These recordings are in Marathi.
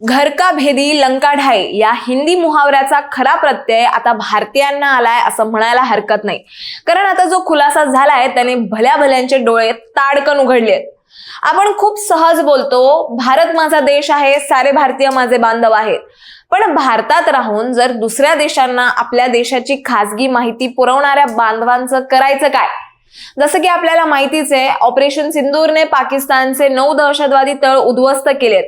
घर का भेदी लंका ढाई या हिंदी मुहावऱ्याचा खरा प्रत्यय आता भारतीयांना आलाय असं म्हणायला हरकत नाही. कारण आता जो खुलासा झालाय त्याने भल्या भल्यांचे डोळे ताडकन उघडले आहेत. आपण खूप सहज बोलतो भारत माझा देश आहे सारे भारतीय माझे बांधव आहेत. पण भारतात राहून जर दुसऱ्या देशांना आपल्या देशाची खासगी माहिती पुरवणाऱ्या बांधवांचं करायचं काय? जसं की आपल्याला माहितीच आहे ऑपरेशन सिंदूरने पाकिस्तानचे नऊ दहशतवादी तळ उद्ध्वस्त केलेत.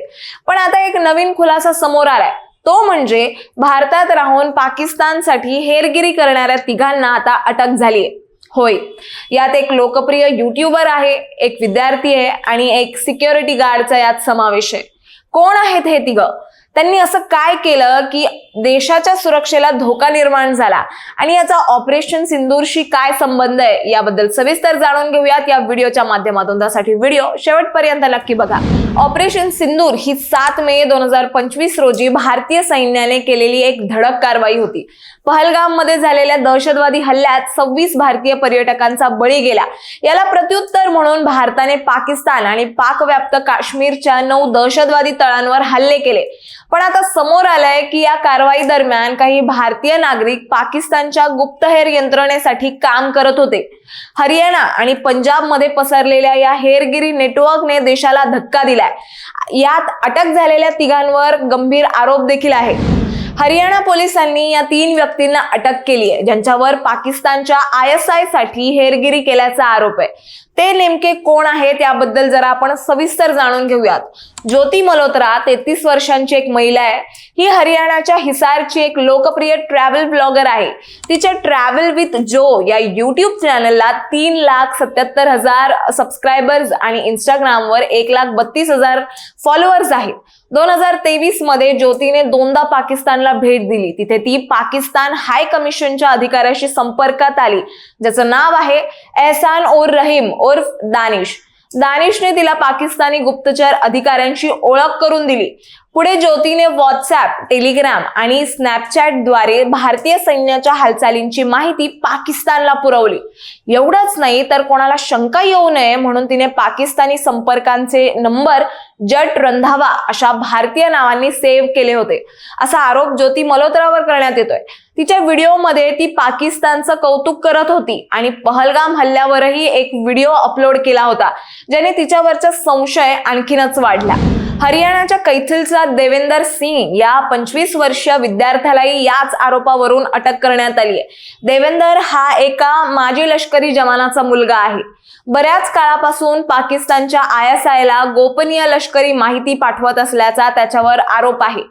पण आता एक नवीन खुलासा समोर आलाय. तो म्हणजे भारतात राहून पाकिस्तानसाठी हेरगिरी करणाऱ्या तिघांना आता अटक झालीय. होय. यात एक लोकप्रिय युट्यूबर आहे एक विद्यार्थी आहे आणि एक सिक्युरिटी गार्डचा यात समावेश आहे. कोण आहेत हे तिघ? त्यांनी असं काय केलं की देशाच्या सुरक्षेला धोका निर्माण झाला? आणि याचा ऑपरेशन सिंदूरशी काय संबंध आहे याबद्दल सविस्तर जाणून घेऊयात या व्हिडिओच्या माध्यमातून. त्यासाठी व्हिडिओ शेवटपर्यंत नक्की बघा. ऑपरेशन सिंदूर ही सात मे दोन हजार पंचवीस रोजी भारतीय सैन्याने केलेली एक धडक कारवाई होती. पहलगाममध्ये झालेल्या दहशतवादी हल्ल्यात सव्वीस भारतीय पर्यटकांचा बळी गेला. याला प्रत्युत्तर म्हणून भारताने पाकिस्तान आणि पाकव्याप्त काश्मीरच्या नऊ दहशतवादी तळांवर हल्ले केले. पण आता समोर आलंय की या कारवाई दरम्यान काही भारतीय नागरिक पाकिस्तानच्या गुप्तहेर यंत्रणेसाठी काम करत होते. हरियाणा आणि पंजाबमध्ये पसरलेल्या या हेरगिरी नेटवर्कने देशाला धक्का दिलाय. यात अटक झालेल्या तिघांवर गंभीर आरोप देखील आहे हरियाणा पोलिसांनी या तीन व्यक्तींना अटक केली आहे ज्यांच्यावर पाकिस्तानच्या आय एस आयसाठी हेरगिरी केल्याचा आरोप आहे. ते नेमके कोण आहेत याबद्दल जरा आपण सविस्तर जाणून घेऊयात. ज्योती मल्होत्रा तेहतीस वर्षांची एक महिला आहे. ही हरियाणाच्या हिसारची एक लोकप्रिय ट्रॅव्हल ब्लॉगर आहे. तिच्या ट्रॅव्हल विथ जो या युट्यूब चॅनलला तीन लाख सत्याहत्तर हजार सबस्क्रायबर्स आणि इंस्टाग्रामवर एक लाख बत्तीस हजार फॉलोअर्स आहेत. दोन हजार तेवीसमध्ये ज्योतीने दोनदा पाकिस्तानला भेट दिली. तिथे ती पाकिस्तान हाय कमिशनच्या अधिकाऱ्याशी संपर्कात आली. ज्याचं नाव आहे एहसान ओर रहीम. उर्फ दानिश. दानिशने तिला पाकिस्तानी गुप्तचर अधिकाऱ्यांची ओळख करून दिली. पुढे ज्योतीने व्हॉट्सॲप टेलिग्राम आणि स्नॅपचॅटद्वारे भारतीय सैन्याच्या हालचालींची माहिती पाकिस्तानला पुरवली. एवढंच नाही तर कोणाला शंका येऊ नये म्हणून तिने पाकिस्तानी संपर्कांचे नंबर जट रंधावा अशा भारतीय नावांनी सेव्ह केले होते. असा आरोप ज्योती मल्होत्रावर करण्यात येतोय. तिच्या व्हिडिओमध्ये ती पाकिस्तानचं कौतुक करत होती आणि पहलगाम हल्ल्यावरही एक व्हिडिओ अपलोड केला होता ज्याने तिच्यावरचा संशय आणखीनच वाढला. हरियाणाच्या कैथलचा देवेंदर सिंग या पंचवीस वर्षीय विद्यार्थ्यालाही याच आरोपावरून अटक करण्यात आली आहे. देवेंदर हा एका माजी लष्करी जवानाचा मुलगा आहे. बऱ्याच काळापासून पाकिस्तानच्या आय एस आयला गोपनीय लष्करी माहिती पाठवत असल्याचा त्याच्यावर आरोप आहे.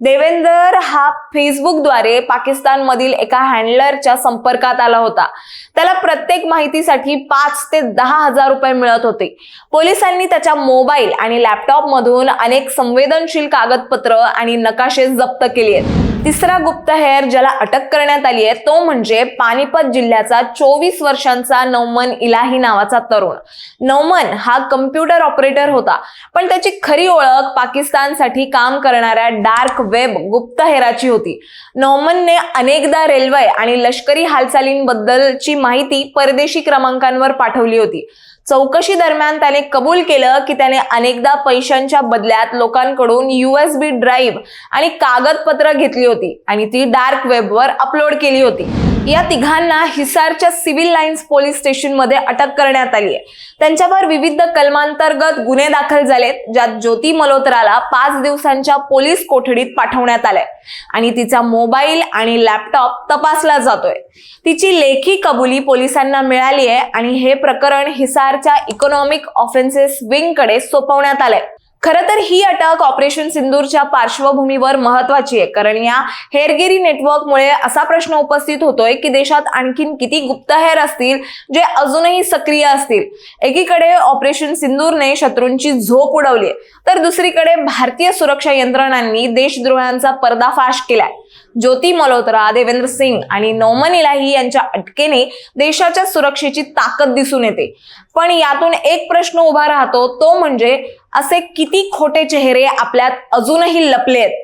देवेंदर हा फेसबुकद्वारे पाकिस्तानमधील एका हँडलरच्या संपर्कात आला होता. त्याला प्रत्येक माहितीसाठी पाच ते दहा हजार रुपये मिळत होते. पोलिसांनी त्याच्या मोबाईल आणि लॅपटॉप मधून अनेक संवेदनशील कागदपत्र आणि नकाशे जप्त केली आहेत. तिसरा गुप्तहेर ज्याला अटक करण्यात आली आहे तो म्हणजे पानिपत जिल्ह्याचा चोवीस वर्षांचा नौमन इलाही नावाचा तरुण. नौमन हा कम्प्युटर ऑपरेटर होता पण त्याची खरी ओळख पाकिस्तानसाठी काम करणाऱ्या डार्क वेब गुप्तहेराची होती. नौमनने अनेकदा रेल्वे आणि लष्करी हालचालींबद्दलची माहिती परदेशी क्रमांकांवर पाठवली होती. चौकशी दरम्यान त्याने कबूल केलं की त्याने अनेकदा पैशांच्या बदल्यात लोकांकडून युएसबी ड्राईव्ह आणि कागदपत्र घेतली होती आणि ती डार्क वेबवर अपलोड केली होती. या तिघांना हिसारच्या सिव्हिल लाईन्स पोलीस स्टेशनमध्ये अटक करण्यात आली आहे. त्यांच्यावर विविध कलमांतर्गत गुन्हे दाखल झालेत ज्यात ज्योती मल्होत्राला पाच दिवसांच्या पोलीस कोठडीत पाठवण्यात आलंय आणि तिचा मोबाईल आणि लॅपटॉप तपासला जातोय. तिची लेखी कबुली पोलिसांना मिळाली आहे आणि हे प्रकरण हिसार सरकारच्या इकॉनॉमिक ऑफेन्सेस विंगकडे सोपवण्यात आलंय. खरं तर ही अटक ऑपरेशन सिंदूरच्या पार्श्वभूमीवर महत्वाची आहे. कारण या हेरगिरी नेटवर्कमुळे असा प्रश्न उपस्थित होतोय की देशात आणखीन किती गुप्तहेर असतील जे अजूनही सक्रिय असतील. एकीकडे ऑपरेशन सिंदूरने शत्रूंची झोप उडवली तर दुसरीकडे भारतीय सुरक्षा यंत्रणांनी देशद्रोहांचा पर्दाफाश केलाय. ज्योती मल्होत्रा देवेंद्र सिंग आणि नोमन इलाही यांच्या अटकेने देशाच्या सुरक्षेची ताकद दिसून येते. पण यातून एक प्रश्न उभा राहतो तो म्हणजे असे किती खोटे चेहरे आपल्यात अजूनही लपलेत?